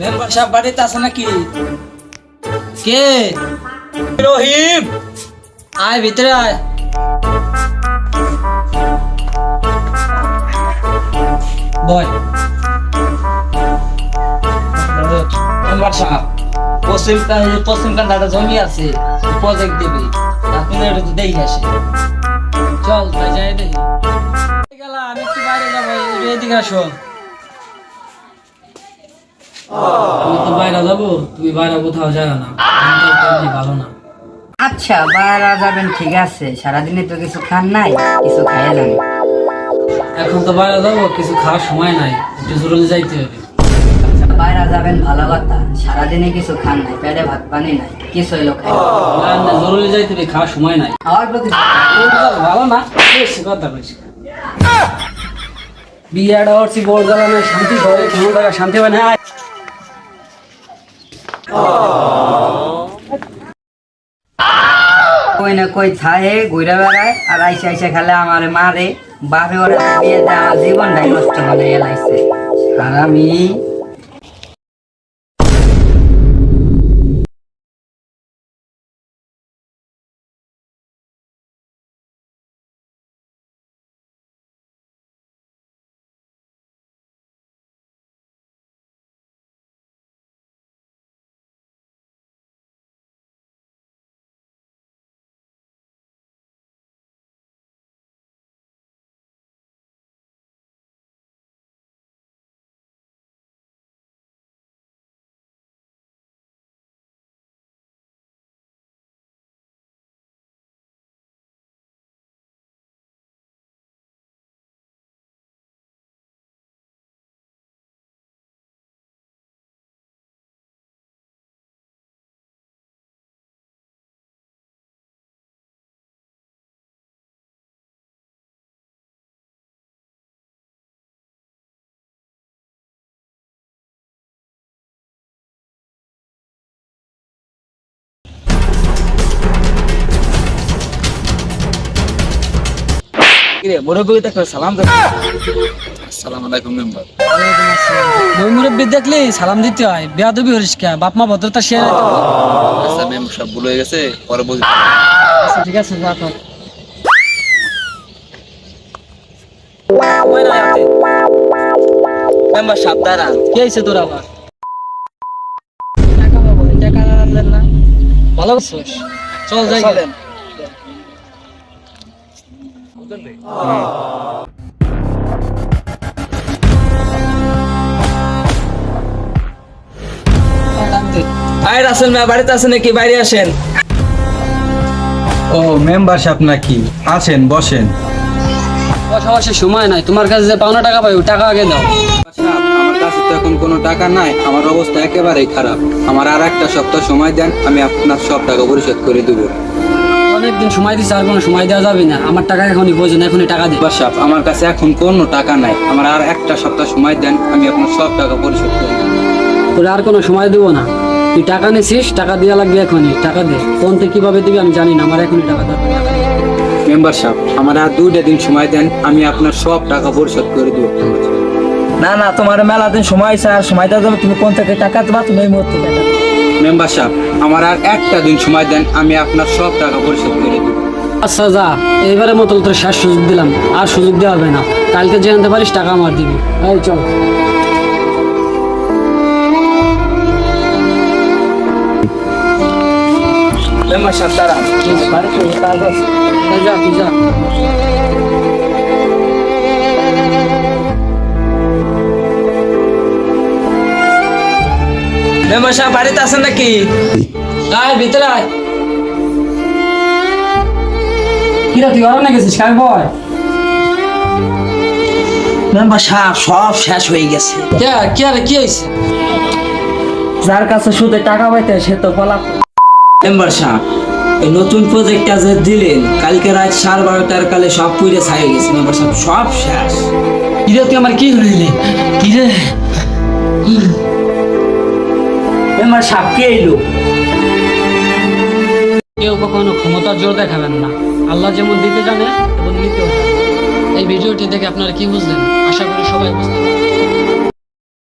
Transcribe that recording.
Member সাহেব বাড়িতে আছে নাকি? কে? রহিম! আয় ভিতরে আয়। সাহেব পশ্চিম পশ্চিম কান্দাটা জমি আছে প্রজেক্ট দেবে। আপনি একটু দেখে আসে। চল, তাই যাই দেখি। গেলাম, একটু বাইরে যাব এদিকে আসো। আমি তো বাইরে যাব তুমি বাইরে কোথাও যাও না। ভালো না। আচ্ছা বাইরা যাবেন ঠিক আছে। সারাদিনে তো কিছু খান নাই কিছু খাইয়ে যান এখন তো বাইরে যাব কিছু খাওয়ার সময় নাই। একটু জরুরি যাইতে হবে। আচ্ছা বাইরা যাবেন ভালো কথা। সারাদিনে কিছু খান নাই পেটে ভাত পানি নাই কিছু হইল খাই না, জরুরি যাইতে হবে খাওয়ার সময় নাই। খাওয়ার প্রতি ভালো। না বেশি কথা কইছি বিয়াটা হচ্ছে বড় শান্তি ঘরে কোনো জায়গায় শান্তি হয় না। কই না কই থাহে, ঘুরে বেড়ায়, আর আইসা আইসা খেলে আমার মারে। বাপে ওরা বিয়ে দেওয়া জীবনটাই নষ্ট করে এলাইছে আর আমি কিরে? মুরব্বী দেখো সালাম দে আলাইকুম মেম্বার। বই মুরব্বী দেখলে সালাম দিতে হয়। বেয়াদবি হরিস কে বাপ মা ভদ্রতা শেয়ার আচ্ছা সব ভুল হয়ে গেছে। পরে বল ঠিক আছে যা কর। মেম্বার সাহেব দাঁড়ান কি হয়েছে তোর আবার? টাকা পাবো টাকা না ভালো করছিস চল যাই। চলেন। রাসেল মিয়া বাড়িতে আছেন নাকি? বাইরে আসেন। ও মেম্বারশিপ নাকি? আছেন বসেন। বসা বসে সময় নাই। তোমার কাছে যে পাওনা টাকা পাই টাকা আগে দাও। আমার কাছে তো এখন কোনো টাকা নাই। আমার অবস্থা একেবারেই খারাপ। আমার আর একটা সপ্তাহ সময় দেন আমি আপনার সব টাকা পরিশোধ করে দেবো। অনেকদিন সময় দিচ্ছে আর কোনো সময় দেওয়া যাবে না। আমার টাকা এখনই প্রয়োজন এখনই টাকা দিবা মেম্বারশিপ আমার কাছে এখন কোনো টাকা নাই। আমার আর একটা সপ্তাহ সময় দেন আমি আপনার সব টাকা পরিশোধ করে দেবো তোর আর কোনো সময় দেবো না। তুই টাকা নিছিস টাকা দেওয়া লাগবে এখনই টাকা দে। কোন থেকে কীভাবে দিবি আমি জানি না আমার এখনই টাকা দরকার। টাকা দে। মেম্বারশিপ আমার আর দুইটা দিন সময় দেন আমি আপনার সব টাকা পরিশোধ করে দেবো। না না তোমার মেলা দিন সময় আছে আর সময় দেওয়া যাবে তুমি কোন থেকে টাকা দেবা তুমি এই মুহূর্তে টাকা দাও। মেম্বারশিপ। আমার আর একটা দিন সময় দেন আমি আপনার সব টাকা পরিশোধ করে দেবো। আচ্ছা যা এবারে মতো তোর শেষ সুযোগ দিলাম। আর সুযোগ দেওয়া হবে না। কালকে যে আনতে পারিস টাকা আমার দিবি। এই চল। মেম্বার সাহেব এই যা তুই যা। মেম্বার সাহেব বাড়িতে আছেন নাকি? আয় ভিতরে আয়। কিরা তুই অরণ্যে গেছিস বয়? মেম্বার সাহেব সব শেষ হয়ে গেছে। কে কি আরে কি হয়েছে? যার কাছে সুদে টাকা পাইতে সে তো পলা মেম্বার সাহেব এই নতুন প্রজেক্টটা যে দিলেন কালকে রাত সাড়ে বারোটার কালে সব পুড়ে ছাই গেছে মেম্বার সাহেব সব শেষ। কিরে তুই আমার কি হইলি? কিরে? মেম্বার সাপকে এলো। কেউ কখনো ক্ষমতার জোর দেখাবেন না। আল্লাহ যেমন দিতে জানে এবং নিতেও জানে। এই ভিডিওটি দেখে আপনারা কি বুঝলেন? আশা করি সবাই বুঝতে পারবেন।